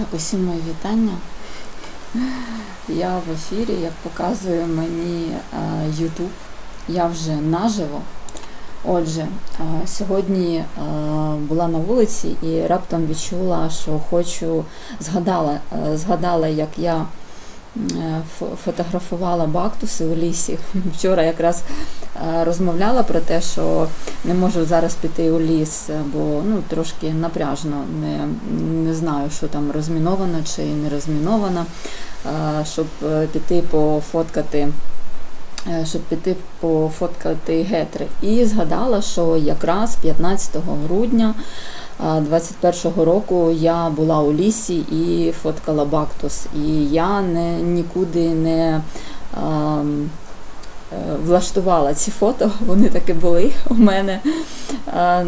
Так, усім мої вітання. Я в ефірі, як показує мені е, YouTube, я вже наживо. Отже, е, сьогодні е, була на вулиці і раптом відчула, що хочу, згадала, е, згадала, як я е, фотографувала бактуси у лісі. Вчора якраз е, розмовляла про те, що не можу зараз піти у ліс, бо ну, трошки напряжно, не, не знаю, що там розміновано чи не розміновано, е, щоб е, піти пофоткати. е, Щоб піти пофоткати гетри. І згадала, що якраз 15 грудня 21-го року я була у лісі і фоткала бактус. І я не, нікуди не ем, е, влаштувала ці фото, вони таки були у мене е,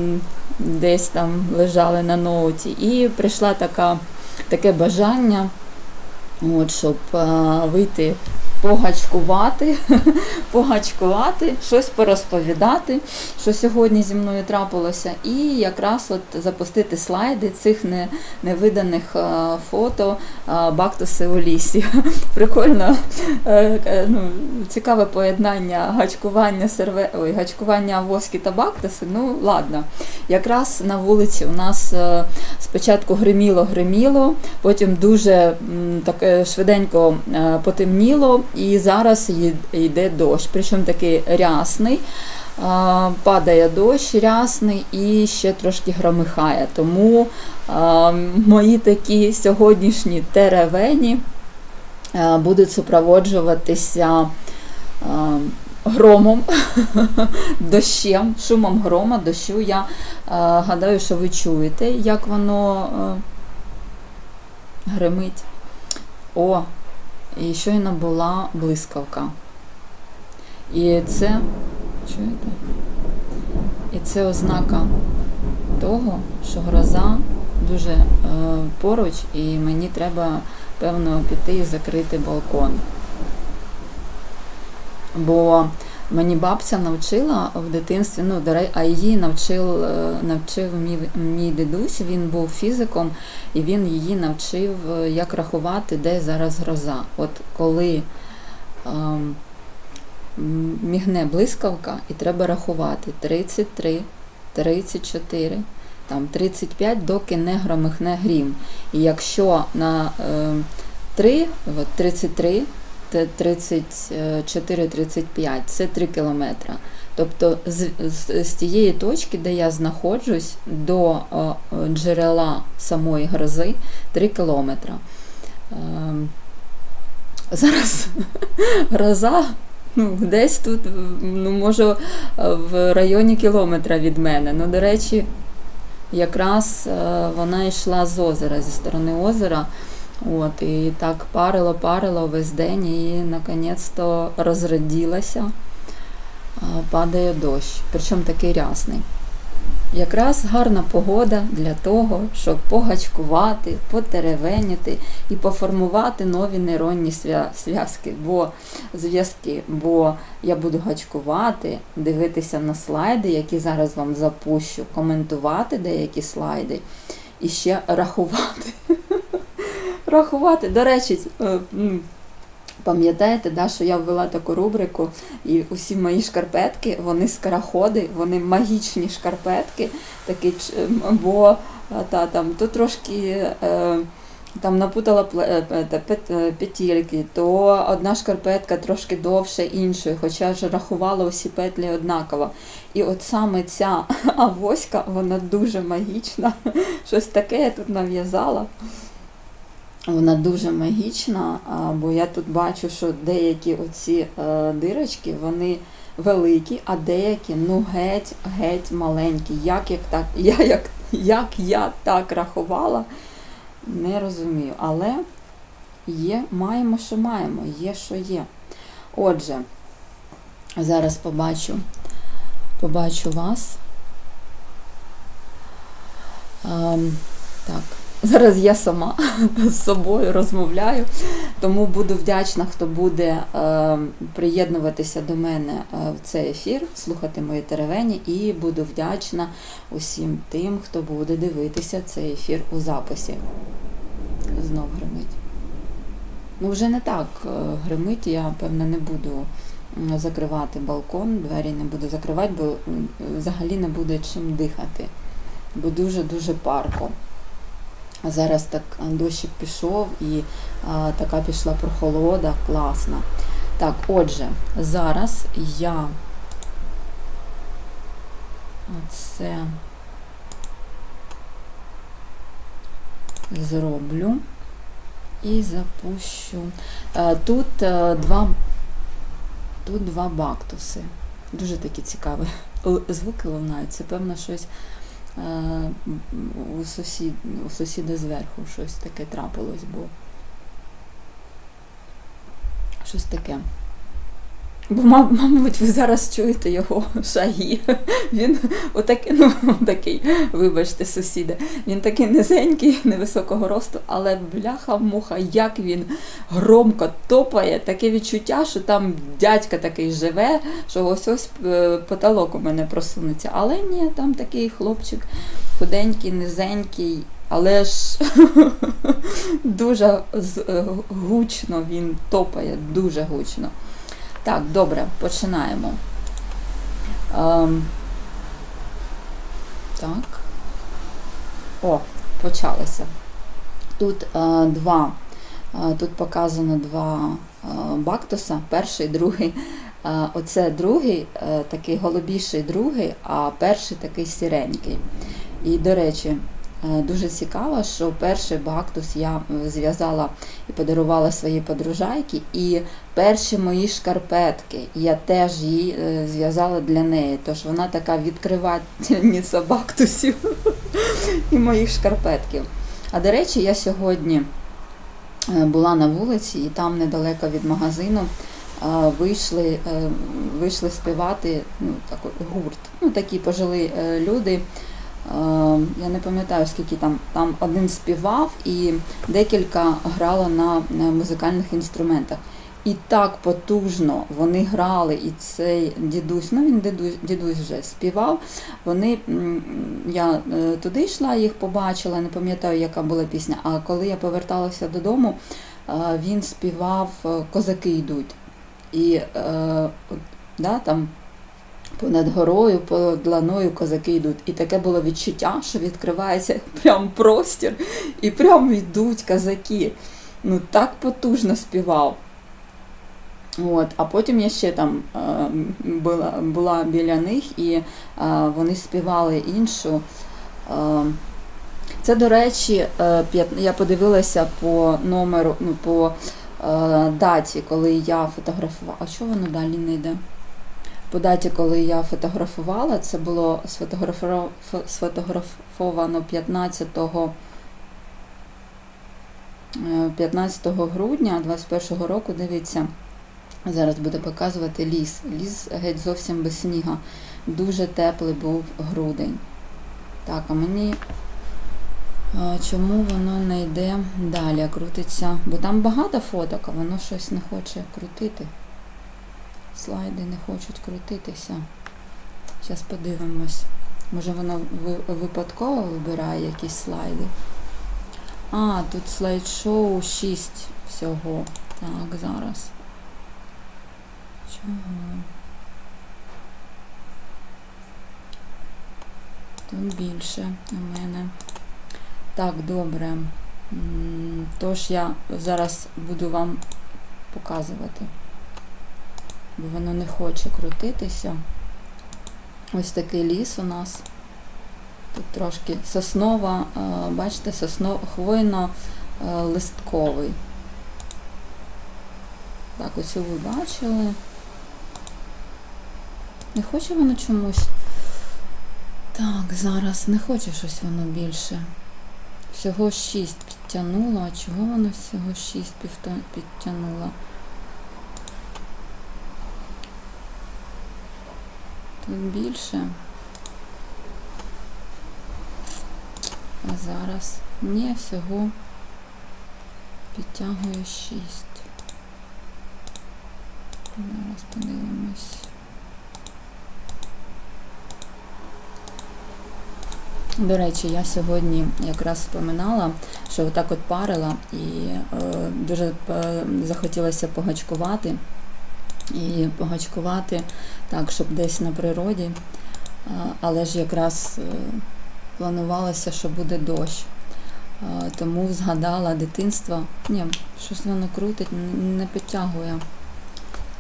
десь там лежали на ноуті. І прийшла така, таке бажання, от, щоб е, вийти погачкувати, погачкувати, щось порозповідати, що сьогодні зі мною трапилося, і якраз от запустити слайди цих не, невиданих е, фото е, бактуси у лісі. Прикольно, е, е, ну, цікаве поєднання гачкування серве... Ой, гачкування воски та бактуси. Ну, ладно. Якраз на вулиці у нас е, спочатку гриміло, гриміло, потім дуже м, таке швиденько е, потемніло, і зараз йде дощ. Причому такий рясний. Падає дощ рясний і ще трошки громихає. Тому мої такі сьогоднішні теревені будуть супроводжуватися громом, дощем, шумом грома, дощу. Я гадаю, що ви чуєте, як воно гримить. О, і щойно була блискавка. І це, чуєте? І це ознака того, що гроза дуже е, поруч, і мені треба, певно, піти і закрити балкон. Бо мені бабця навчила в дитинстві, ну, до а її навчив, е, навчив мій, мій дідусь, він був фізиком, і він її навчив, е, як рахувати, де зараз гроза. От коли ем, мігне блискавка, і треба рахувати 33, 34, там 35, доки не громихне грім. І якщо на е, 3, от 33, те 34, 35, це 3 кілометри. Тобто з, з, з тієї точки, де я знаходжусь, до е, е, джерела самої грози 3 кілометри. Ем, Зараз гроза ну, десь тут, ну, може, в районі кілометра від мене. Ну, до речі, якраз е, вона йшла з озера, зі сторони озера. От, і так парило, парило весь день і наконець-то розраділася. Падає дощ, причому такий рясний. Якраз гарна погода для того, щоб погачкувати, потеревеніти і поформувати нові нейронні зв'язки, бо зв'язки. Бо я буду гачкувати, дивитися на слайди, які зараз вам запущу, коментувати деякі слайди і ще рахувати. Рахувати. До речі, е, пам'ятаєте, да, що я ввела таку рубрику, і усі мої шкарпетки, вони скороходи, вони магічні шкарпетки, такі, бо та, там, то трошки. Е, там напутала е, е, е, петельки, то одна шкарпетка трошки довше іншої, хоча ж рахувала усі петлі однаково. І от саме ця авоська, вона дуже магічна. Щось таке я тут нав'язала. Вона дуже магічна, бо я тут бачу, що деякі оці е, дирочки, вони великі, а деякі ну геть, геть маленькі. Як, як, так, я, як, як я так рахувала, не розумію. Але є, маємо, що маємо, є, що є. Отже, зараз побачу, побачу вас. Ем, так. Зараз я сама з собою розмовляю, тому буду вдячна, хто буде е, приєднуватися до мене е, в цей ефір, слухати мої теревені, і буду вдячна усім тим, хто буде дивитися цей ефір у записі. знов гримить. Ну, вже не так е, гримить, я, певно, не буду закривати балкон, двері не буду закривати, бо взагалі не буде чим дихати. Бо дуже-дуже парко. А зараз так а, дощик пішов і а, така пішла прохолода, класна. Так, отже, зараз я оце зроблю і запущу. Е, Тут е, два, тут два бактуси. Дуже такі цікаві звуки лунають. Це певно щось е, у, сусід, у сусіда зверху щось таке трапилось, бо щось таке. Бо, мабуть, ви зараз чуєте його шаги. Він отакий, ну, такий, вибачте, сусіде. Він такий низенький, невисокого росту, але бляха-муха, як він громко топає, таке відчуття, що там дядька такий живе, що ось ось е, потолок у мене просунеться. Але ні, там такий хлопчик худенький, низенький, але ж дуже е, гучно він топає, дуже гучно. Так, добре, починаємо. Ем, так. О, почалося. Тут е, два. Е, тут показано два е, бактуса, перший, другий. Е, оце другий, такий голубіший другий, а перший такий сіренький. І, до речі, дуже цікаво, що перший бактус я е, зв'язала і подарувала своїй подружайці, і перші мої шкарпетки я теж її е, зв'язала для неї. Тож вона така відкривательниця бактусів і моїх шкарпетків. А до речі, я сьогодні е, була на вулиці, і там недалеко від магазину е, вийшли, е, вийшли співати ну, такий гурт. Ну, такі пожили е, люди. Е, Я не пам'ятаю, скільки там. Там один співав і декілька грало на, музикальних інструментах. І так потужно вони грали, і цей дідусь, ну він дідусь, дідусь вже співав. Вони, я е, туди йшла, їх побачила, не пам'ятаю, яка була пісня. А коли я поверталася додому, е, він співав Козаки йдуть. І да, там понад горою, понад ланою козаки йдуть. І таке було відчуття, що відкривається прям простір, і прям йдуть козаки. Ну так потужно співав. От, а потім я ще там е, була, була біля них, і е, вони співали іншу. Е, це, до речі, е, я подивилася по номеру, ну, по е, даті, коли я фотографувала. А що воно далі не йде? По даті, коли я фотографувала, це було сфотографовано 15 е, 15 грудня 21 року, дивіться, зараз буде показувати ліс. Ліс геть зовсім без сніга. Дуже теплий був грудень. Так, а мені е, чому воно не йде далі, крутиться? Бо там багато фоток, а воно щось не хоче крутити. Слайди не хочуть крутитися. Зараз подивимось. Може воно випадково вибирає якісь слайди. А, тут слайд-шоу 6 всього. Так, зараз. Чого? Тут більше у мене. Так, добре. Тож я зараз буду вам показувати бо воно не хоче крутитися. Ось такий ліс у нас. Тут трошки соснова, е, бачите, сосно, хвойно-листковий. Так, ось ви бачили. Не хоче воно чомусь. Так, зараз не хоче щось воно більше. Всього 6 підтягнуло, а чого воно всього 6 підтягнуло? Тут більше. А зараз ні, всього підтягує 6. Зараз подивимось. До речі, я сьогодні якраз вспоминала, що отак от парила і е, дуже е, захотілося погачкувати. І погачкувати так, щоб десь на природі. Але ж якраз е, планувалося, що буде дощ. Тому згадала дитинство. Ні, щось воно крутить, не підтягує.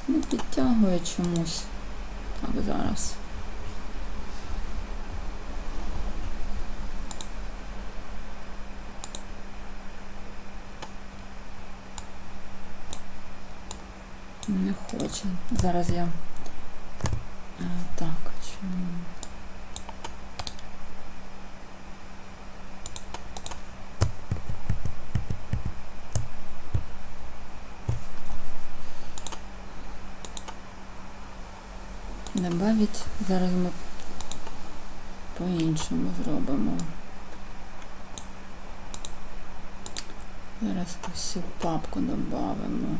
Не підтягує чомусь. Так, зараз. Не хоче. Зараз я. Так, чому? Добавить. Зараз ми по-іншому зробимо. Зараз всю папку додамо.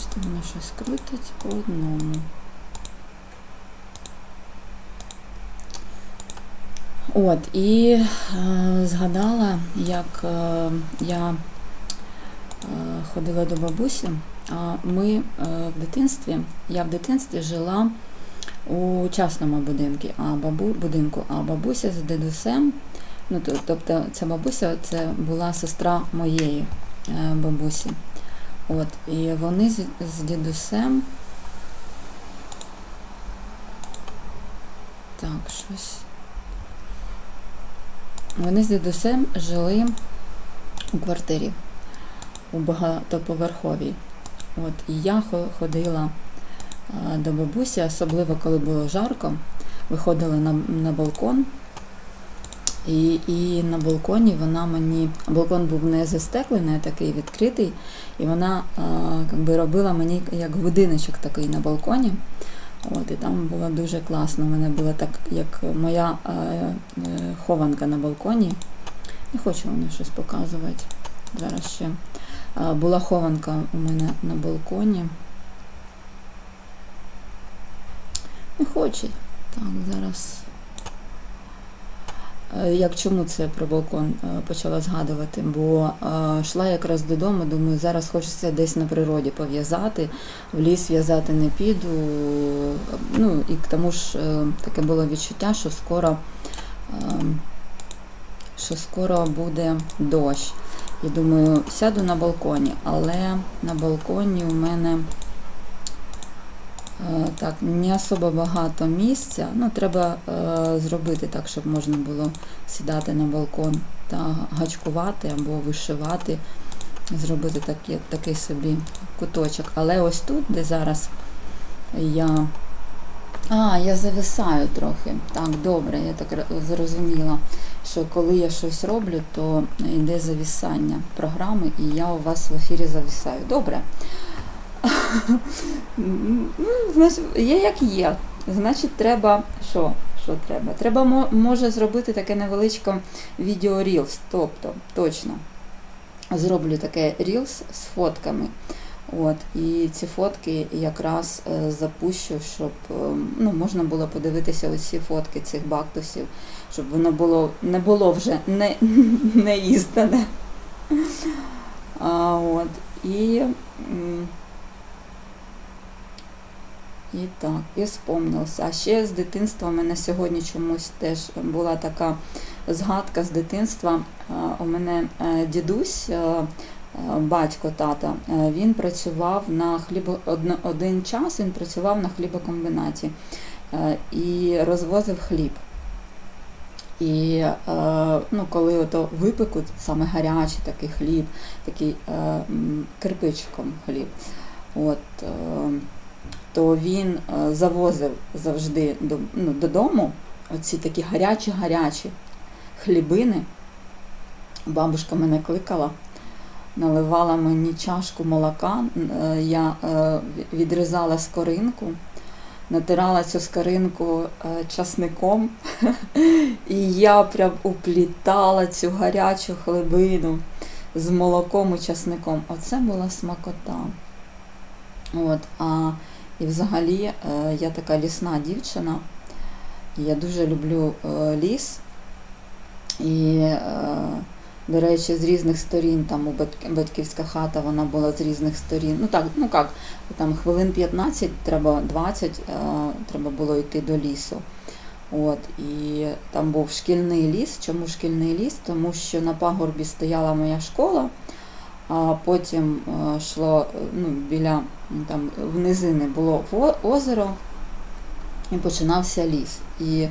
Бачите, воно щось крутить по одному. От, і е, згадала, як е, я е, ходила до бабусі, а ми е, в дитинстві, я в дитинстві жила у частному будинку, а бабу, будинку, а бабуся з дідусем, ну, тобто ця бабуся це була сестра моєї е, бабусі. От, і вони з, з дідусем. Так, щось. Вони з дідусем жили у квартирі у багатоповерховій. От, і я хо- ходила до бабусі, особливо коли було жарко, виходила на, на балкон. І, і на балконі вона мені. Балкон був не застеклений, а такий відкритий, і вона а, якби робила мені як будиночок такий на балконі. От, і там було дуже класно. У мене була так, як моя а, е, хованка на балконі. Не хочу вони щось показувати. Зараз ще. А, була хованка у мене на балконі. Не хоче. Так, зараз. Е, Як чому це про балкон е, почала згадувати? Бо е, йшла якраз додому, думаю, зараз хочеться десь на природі пов'язати, в ліс в'язати не піду. Ну і к тому ж таке було відчуття, що скоро, що скоро буде дощ. І думаю, сяду на балконі, але на балконі у мене Так, не особо багато місця. Ну, треба е, зробити так, щоб можна було сідати на балкон та гачкувати або вишивати, зробити такий, такий собі куточок. Але ось тут, де зараз я. А, я зависаю трохи. Так, добре, я так зрозуміла, що коли я щось роблю, то йде зависання програми, і я у вас в ефірі зависаю. Добре. Ну, є як є. Значить, треба що? Що треба? Треба може зробити таке невеличке відео Reels. Тобто, точно зроблю таке Reels з фотками. От, і ці фотки якраз е, запущу, щоб е, ну, можна було подивитися усі фотки цих бактусів, щоб воно було не було вже не, не іздане. А, от, і, і так, і спомнився. А ще з дитинства в мене сьогодні чомусь теж була така згадка з дитинства. У мене е, дідусь, е, е, батько тата, е, він працював на хлібо один час він працював на хлібокомбінаті е, і розвозив хліб. І е, ну, коли ото випекуть саме гарячий такий хліб, такий е, кирпичиком хліб, от, е, то він е, завозив завжди ну, додому оці такі гарячі-гарячі хлібини. Бабушка мене кликала. наливала мені чашку молока. Е, Я е, відрізала скоринку, натирала цю скоринку часником, і я прям уплітала цю гарячу хлебину з молоком і часником. Оце була смакота. От, а, і взагалі е, я така лісна дівчина. Я дуже люблю е, ліс. І, е, до речі, з різних сторін, там у батьківська хата, вона була з різних сторін. Ну так, ну як, там хвилин 15, треба 20, е, треба було йти до лісу. От, і там був шкільний ліс. Чому шкільний ліс? Тому що на пагорбі стояла моя школа, а потім е, йшло е, ну, біля там в низини було озеро і починався ліс. І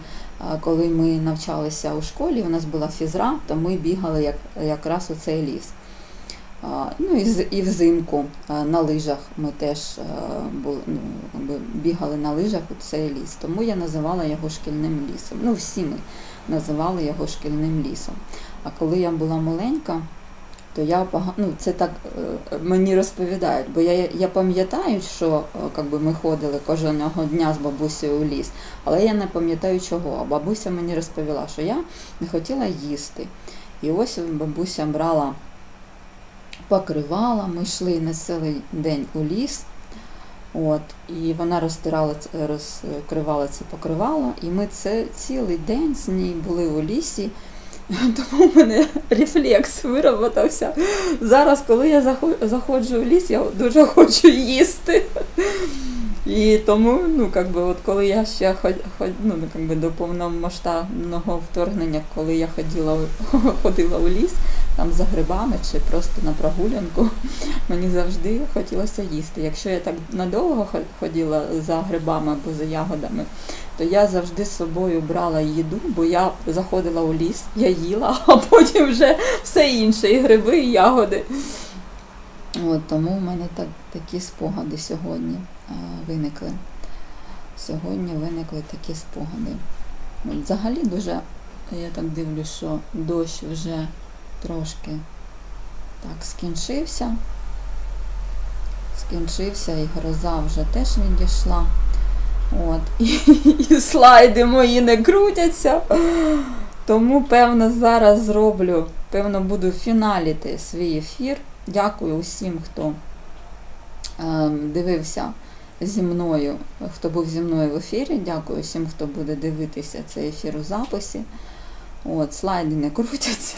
коли ми навчалися у школі, у нас була фізра, то ми бігали як, якраз у цей ліс. Ну і, і взимку на лижах ми теж були, ну, бігали на лижах у цей ліс. Тому я називала його шкільним лісом. Ну, всі ми називали його шкільним лісом. А коли я була маленька, то я пога... ну, це так е, мені розповідають, бо я, я пам'ятаю, що е, би, ми ходили кожного дня з бабусею у ліс, але я не пам'ятаю чого. А бабуся мені розповіла, що я не хотіла їсти. І ось бабуся брала покривала, ми йшли на цілий день у ліс. От, і вона розтирала, розкривала це покривало, і ми це цілий день з нею були у лісі. Тому в мене рефлекс вироботався. Зараз, коли я заходжу в ліс, я дуже хочу їсти. І тому, ну, как би, от коли я ще ну, ну, как би, до повномасштабного вторгнення, коли я ходила, ходила у ліс, там за грибами чи просто на прогулянку, мені завжди хотілося їсти. Якщо я так надовго хо- ходила за грибами або за ягодами, то я завжди з собою брала їду, бо я заходила у ліс, я їла, а потім вже все інше, і гриби, і ягоди. От, тому в мене так, такі спогади сьогодні е, виникли. Сьогодні виникли такі спогади. От, взагалі дуже, я так дивлюсь, що дощ вже трошки так скінчився. Скінчився і гроза вже теж відійшла. От. І, і слайди мої не крутяться. Тому, певно, зараз зроблю, певно, буду фіналіти свій ефір. Дякую усім, хто е, дивився зі мною, хто був зі мною в ефірі. Дякую всім, хто буде дивитися цей ефір у записі. От, слайди не крутяться.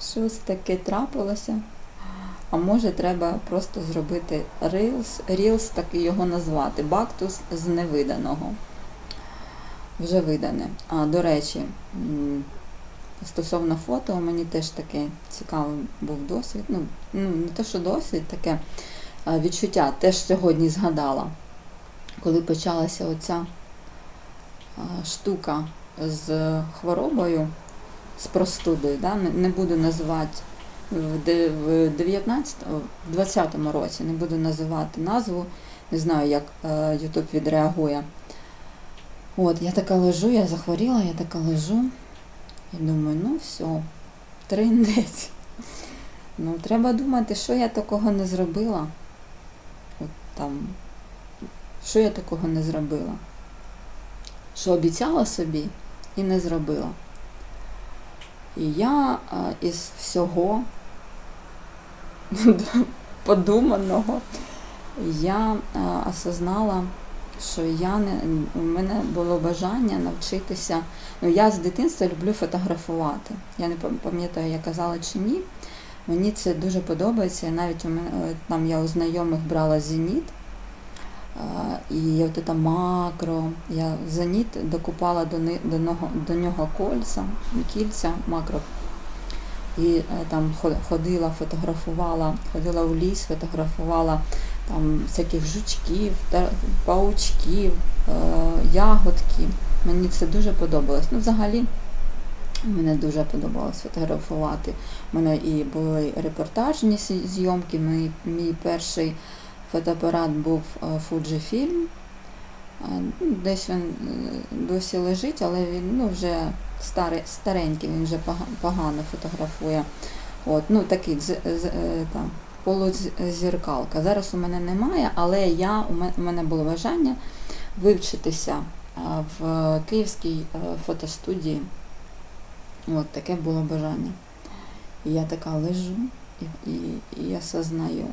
Щось таке трапилося. А може треба просто зробити Reels, Reels так і його назвати. Бактус з невиданого. Вже видане. А, до речі, стосовно фото, мені теж таке цікавий був досвід. Ну, ну не те, що досвід, таке відчуття. Теж сьогодні згадала, коли почалася оця штука з хворобою, з простудою. Да? Не, буду називати в де- в 19, в 20-му році, не буду називати назву, не знаю, як е, Ютуб відреагує. От, я така лежу, я захворіла, я така лежу. І думаю, ну все, триндець. Ну, треба думати, що я такого не зробила. От там, що я такого не зробила? Що обіцяла собі і не зробила. І я а, із всього подуманого я а, осознала, що я не, у мене було бажання навчитися. Ну, я з дитинства люблю фотографувати. Я не пам- пам'ятаю, я казала чи ні. Мені це дуже подобається. Навіть у мене е, там я у знайомих брала зеніт. І от це макро, я зеніт докупала до, до, нього, до нього кольця, кільця, макро. І е, там ходила, фотографувала, ходила у ліс, фотографувала там всяких жучків, паучків, е, ягодки. Мені це дуже подобалось. Ну, взагалі, Мене дуже подобалось фотографувати. У мене і були репортажні зйомки. Мій, мій перший фотоапарат був е, Fujifilm. Е, ну, Десь він е, досі лежить, але він ну, вже старий, старенький, він вже погано фотографує. От, ну такий дз- з- там, полузеркалка. Зараз у мене немає, але я, у мене було бажання вивчитися в Київській фотостудії. От таке було бажання. І я така лежу і, і, і я сознаю,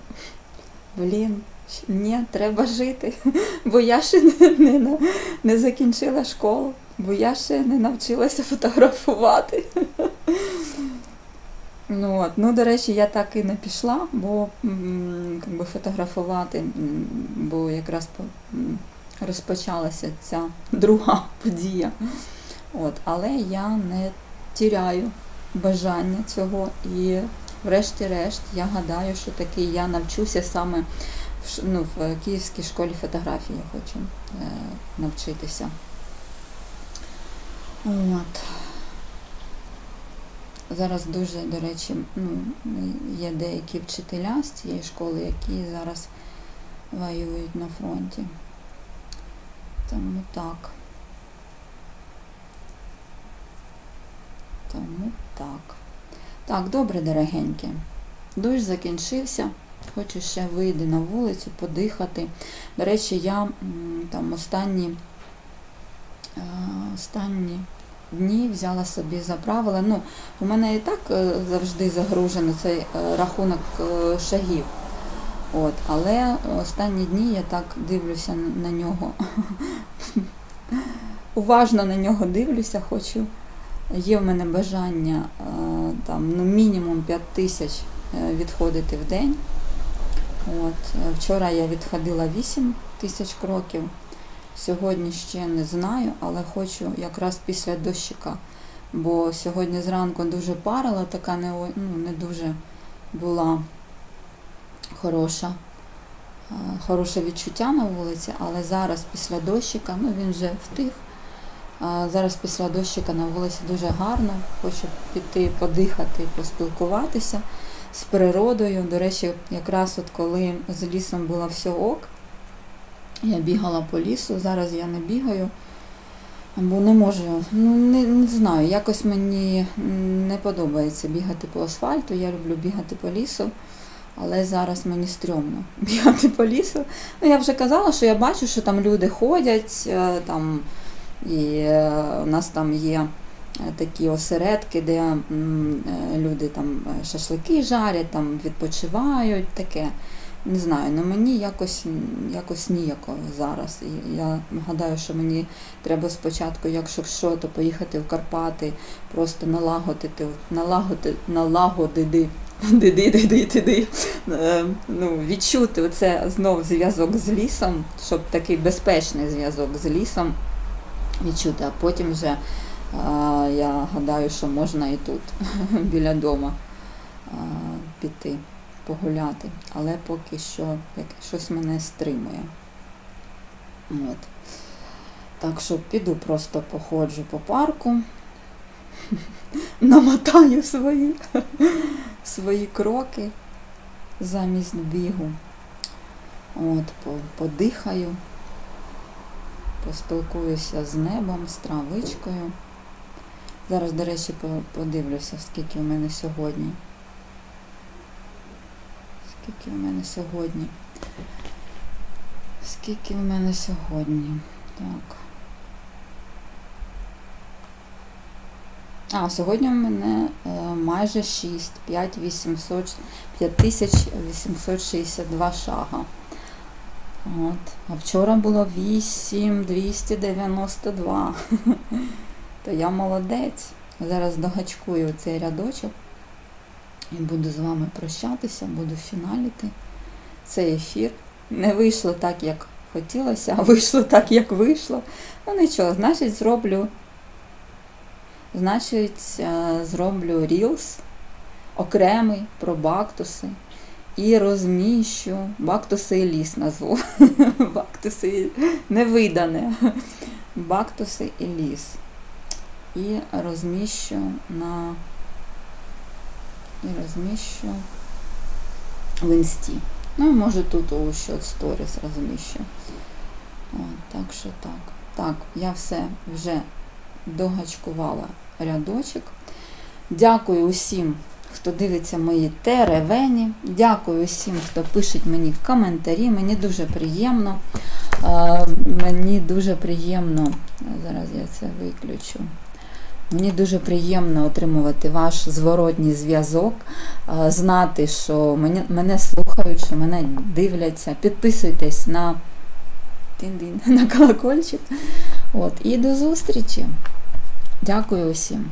блін, ні, треба жити, бо я ще не, не, не закінчила школу, бо я ще не навчилася фотографувати. Ну, от. ну, до речі, я так і не пішла, бо би, фотографувати, бо якраз розпочалася ця друга подія. От, але я не тіряю бажання цього і врешті-решт я гадаю, що таки я навчуся саме в, ну, в Київській школі фотографії хочу е, навчитися. От. Зараз дуже, до речі, ну, є деякі вчителя з цієї школи, які зараз воюють на фронті. Тому так. Тому так. Так, добре, дорогенькі. Дощ закінчився. Хочу ще вийти на вулицю, подихати. До речі, я там останні, е, останні дні взяла собі за правило. Ну, у мене і так е, завжди загружено цей е, рахунок шагів. От, але останні дні я так дивлюся на нього. Уважно на нього дивлюся, хочу. Є в мене бажання там, ну, мінімум 5 тисяч е, відходити в день. От, е, вчора я відходила 8 тисяч кроків. Сьогодні ще не знаю, але хочу якраз після дощика. Бо сьогодні зранку дуже парила, така не, ну, не дуже була хороша, е, хороше відчуття на вулиці, але зараз після дощика, ну він вже втих. Зараз після дощика на вулиці дуже гарно. Хочу піти подихати, поспілкуватися з природою. До речі, якраз от коли з лісом було все ок, я бігала по лісу, зараз я не бігаю, бо не можу, ну не, не знаю, якось мені не подобається бігати по асфальту, я люблю бігати по лісу, але зараз мені стрьомно бігати по лісу. Ну, я вже казала, що я бачу, що там люди ходять, е, там, і е, у нас там є е, такі осередки, де е, люди там шашлики жарять, там відпочивають, таке. Не знаю, але мені якось, якось ніяко зараз. І я гадаю, що мені треба спочатку, якщо що, то поїхати в Карпати, просто налагодити, налагодити, налагодити, диди, диди, диди, ну, відчути оце знов зв'язок з лісом, щоб такий безпечний зв'язок з лісом відчути, а потім вже я гадаю, що можна і тут, біля дома піти погуляти, але поки що як, щось мене стримує. От. Так що піду просто походжу по парку, намотаю свої, свої кроки замість бігу. От, подихаю, поспілкуюся з небом, з травичкою. Зараз, до речі, подивлюся, скільки у мене сьогодні. Скільки у мене сьогодні? Скільки у мене сьогодні? Так. А, сьогодні у мене е, майже 6, 5 800, 5862 шага. От. А вчора було 8 292. То я молодець. Зараз догачкую цей рядочок і буду з вами прощатися, буду фіналіти цей ефір. Не вийшло так, як хотілося, а вийшло так, як вийшло. Ну нічого, значить, зроблю. Значить, е, зроблю Reels окремий про бактуси і розміщу бактуси і ліс назву. Бактуси невидане. Бактуси і ліс. І розміщу на і розміщу в інсті. Ну, може тут у що сторіс розміщу. Так що так. Так, я все вже догачкувала рядочок. Дякую усім, хто дивиться мої теревені. Дякую всім, хто пише мені коментарі. Мені дуже приємно. Мені дуже приємно. Зараз я це виключу. Мені дуже приємно отримувати ваш зворотній зв'язок, знати, що мене слухають, що мене дивляться. Підписуйтесь на, на колокольчик. От, і до зустрічі. Дякую усім.